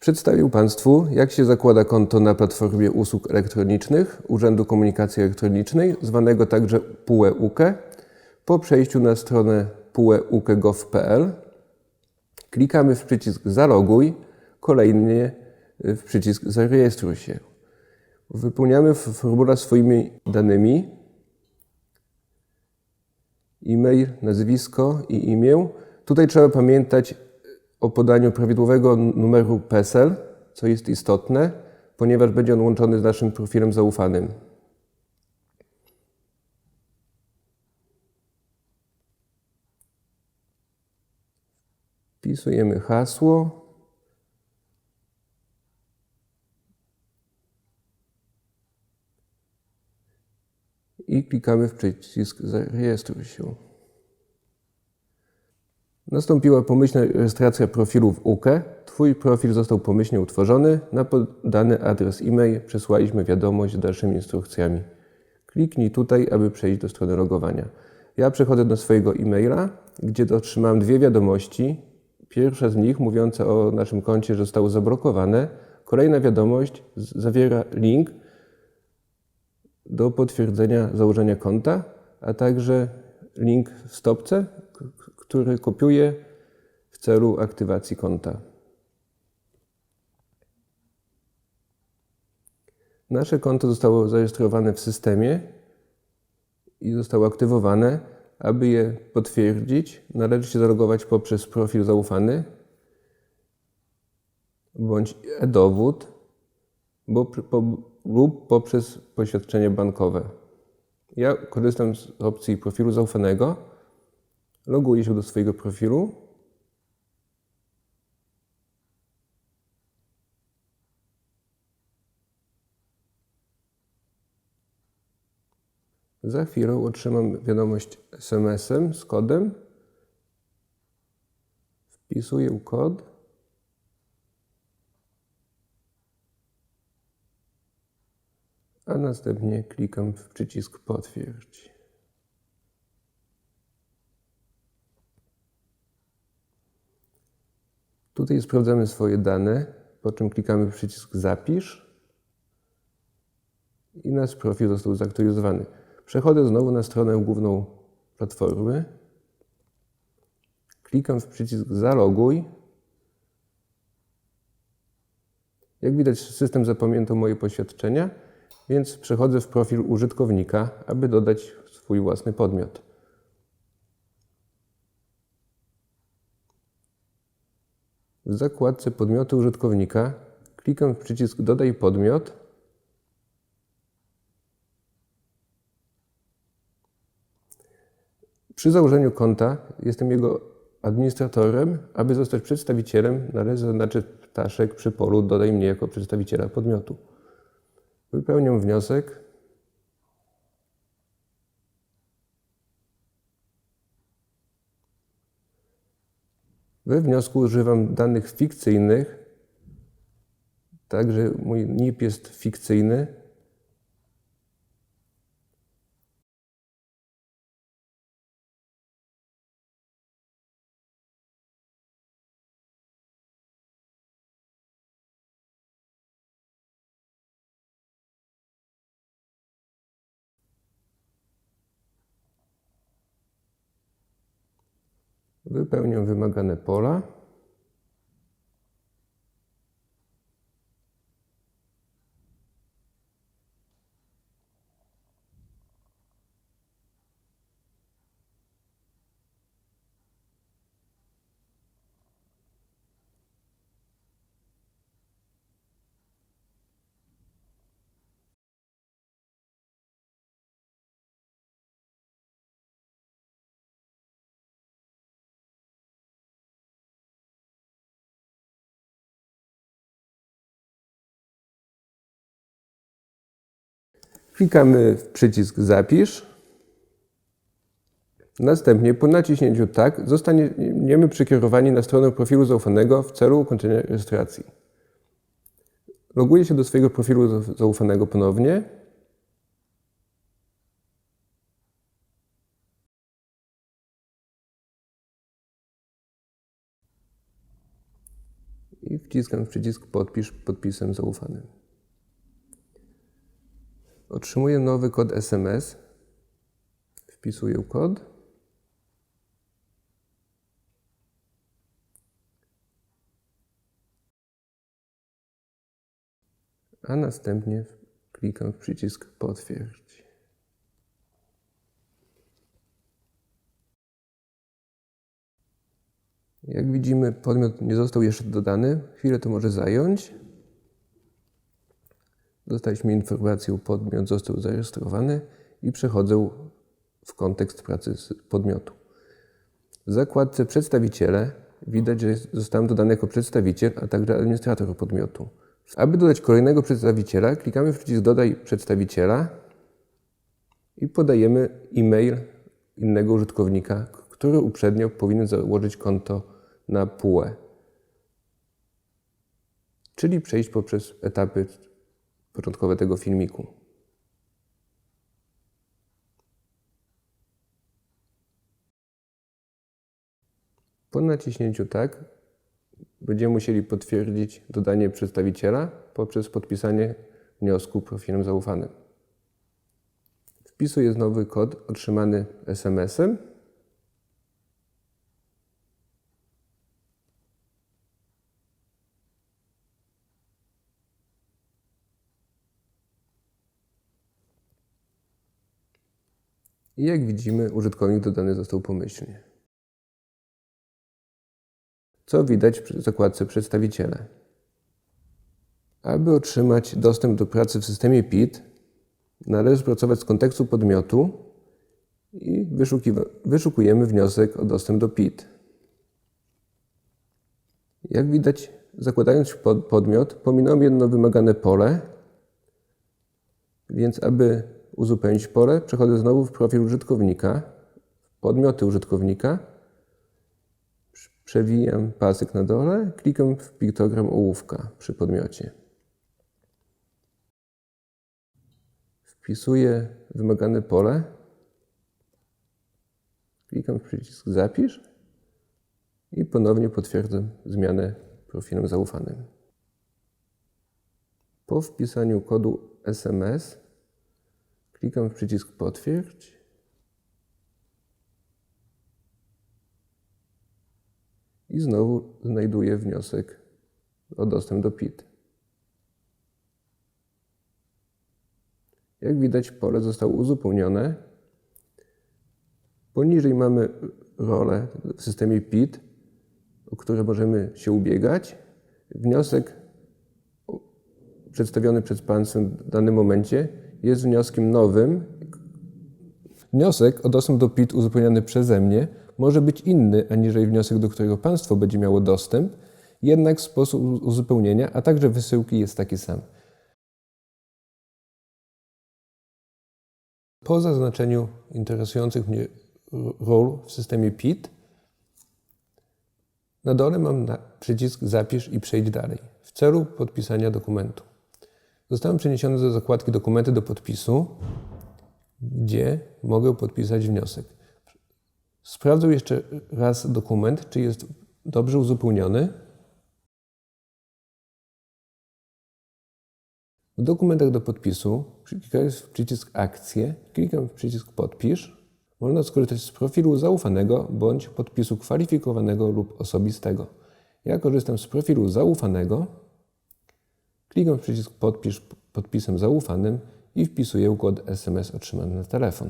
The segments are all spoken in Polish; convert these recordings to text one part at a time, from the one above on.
Przedstawił Państwu, jak się zakłada konto na platformie usług elektronicznych Urzędu Komunikacji Elektronicznej, zwanego także PUE-UKE, po przejściu na stronę pueuke.gov.pl. Klikamy w przycisk Zaloguj, kolejnie w przycisk Zarejestruj się. Wypełniamy formularz swoimi danymi, e-mail, nazwisko i imię. Tutaj trzeba pamiętać o podaniu prawidłowego numeru PESEL, co jest istotne, ponieważ będzie on łączony z naszym profilem zaufanym. Wpisujemy hasło. I klikamy w przycisk Zarejestruj się. Nastąpiła pomyślna rejestracja profilu w UKE. Twój profil został pomyślnie utworzony. Na podany adres e-mail przesłaliśmy wiadomość z dalszymi instrukcjami. Kliknij tutaj, aby przejść do strony logowania. Ja przechodzę do swojego e-maila, gdzie otrzymałem dwie wiadomości. Pierwsza z nich mówiąca o naszym koncie, że zostało zablokowane. Kolejna wiadomość zawiera link do potwierdzenia założenia konta, a także link w stopce, który kopiuję w celu aktywacji konta. Nasze konto zostało zarejestrowane w systemie i zostało aktywowane. Aby je potwierdzić, należy się zalogować poprzez profil zaufany bądź e-dowód lub poprzez poświadczenie bankowe. Ja korzystam z opcji profilu zaufanego. Loguję się do swojego profilu. Za chwilę otrzymam wiadomość SMS-em z kodem. Wpisuję kod. A następnie klikam w przycisk Potwierdź. Tutaj sprawdzamy swoje dane, po czym klikamy przycisk Zapisz i nasz profil został zaktualizowany. Przechodzę znowu na stronę główną platformy. Klikam w przycisk Zaloguj. Jak widać, system zapamiętał moje poświadczenia, więc przechodzę w profil użytkownika, aby dodać swój własny podmiot. W zakładce Podmioty użytkownika klikam w przycisk Dodaj podmiot Przy założeniu konta jestem jego administratorem. Aby zostać przedstawicielem, należy zaznaczyć ptaszek przy polu Dodaj mnie jako przedstawiciela podmiotu. Wypełniam wniosek. We wniosku używam danych fikcyjnych, także mój NIP jest fikcyjny. Wypełniam wymagane pola. Klikamy w przycisk Zapisz. Następnie po naciśnięciu Tak zostaniemy przekierowani na stronę profilu zaufanego w celu ukończenia rejestracji. Loguję się do swojego profilu zaufanego ponownie. i wciskam przycisk podpisz podpisem zaufanym. Otrzymuję nowy kod SMS. Wpisuję kod. A następnie klikam w przycisk potwierdź. Jak widzimy, podmiot nie został jeszcze dodany. Chwilę to może zająć. Dostaliśmy informację, podmiot został zarejestrowany i przechodzę w kontekst pracy podmiotu. W zakładce przedstawiciele widać, że zostałem dodany jako przedstawiciel, a także administrator podmiotu. Aby dodać kolejnego przedstawiciela, klikamy w przycisk Dodaj przedstawiciela i podajemy e-mail innego użytkownika, który uprzednio powinien założyć konto na PUE. Czyli przejść poprzez etapy początkowe tego filmiku. Po naciśnięciu tak będziemy musieli potwierdzić dodanie przedstawiciela poprzez podpisanie wniosku profilem zaufanym. Wpisuję znowu kod otrzymany SMS-em. I jak widzimy, użytkownik dodany został pomyślnie. Co widać w zakładce Przedstawiciele? Aby otrzymać dostęp do pracy w systemie PIT, należy pracować z kontekstu podmiotu i wyszukujemy wniosek o dostęp do PIT. Jak widać, zakładając pod podmiot, pominąłem jedno wymagane pole, więc aby uzupełnić pole, przechodzę znowu w profil użytkownika, podmioty użytkownika Przewijam pasek na dole, klikam w piktogram ołówka przy podmiocie. Wpisuję wymagane pole. Klikam w przycisk Zapisz i ponownie potwierdzam zmianę profilem zaufanym. Po wpisaniu kodu SMS klikam w przycisk Potwierdź i znowu znajduję wniosek o dostęp do PIT. Jak widać, pole zostało uzupełnione. Poniżej mamy rolę w systemie PIT, o które możemy się ubiegać. Wniosek przedstawiony przez Państwa w danym momencie jest wnioskiem nowym. Wniosek o dostęp do PIT uzupełniony przeze mnie może być inny aniżeli wniosek, do którego państwo będzie miało dostęp, jednak sposób uzupełnienia, a także wysyłki jest taki sam. Po zaznaczeniu interesujących mnie ról w systemie PIT, na dole mam przycisk Zapisz i przejdź dalej w celu podpisania dokumentu. Zostałem przeniesiony do zakładki Dokumenty do podpisu, gdzie mogę podpisać wniosek. Sprawdzę jeszcze raz dokument, czy jest dobrze uzupełniony. W dokumentach do podpisu klikając w przycisk Akcje, klikam w przycisk Podpisz. Można skorzystać z profilu zaufanego bądź podpisu kwalifikowanego lub osobistego. Ja korzystam z profilu zaufanego. Klikam w przycisk Podpisz podpisem zaufanym i wpisuję kod SMS otrzymany na telefon.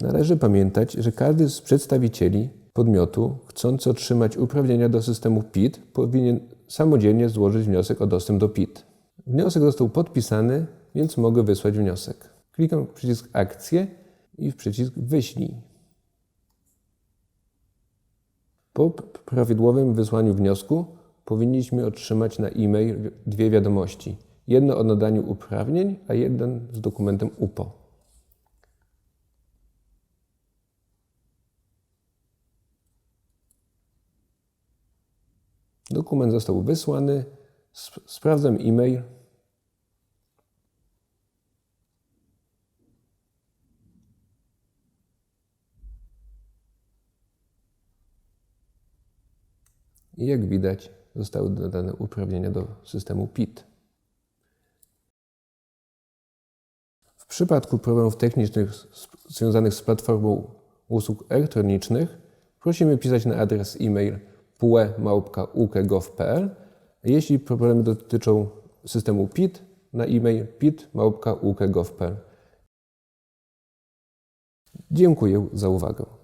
Należy pamiętać, że każdy z przedstawicieli podmiotu chcący otrzymać uprawnienia do systemu PIT powinien samodzielnie złożyć wniosek o dostęp do PIT. Wniosek został podpisany, więc mogę wysłać wniosek. Klikam w przycisk Akcje i w przycisk Wyślij. Po prawidłowym wysłaniu wniosku powinniśmy otrzymać na e-mail dwie wiadomości. Jedno o nadaniu uprawnień, a jeden z dokumentem UPO. Dokument został wysłany Sp- Sprawdzam e-mail. I jak widać, zostały dodane uprawnienia do systemu PIT. W przypadku problemów technicznych związanych z platformą usług elektronicznych prosimy pisać na adres e-mail pue.uk.gov.pl. Jeśli problemy dotyczą systemu PIT, na e-mail pit.uk.gov.pl. Dziękuję za uwagę.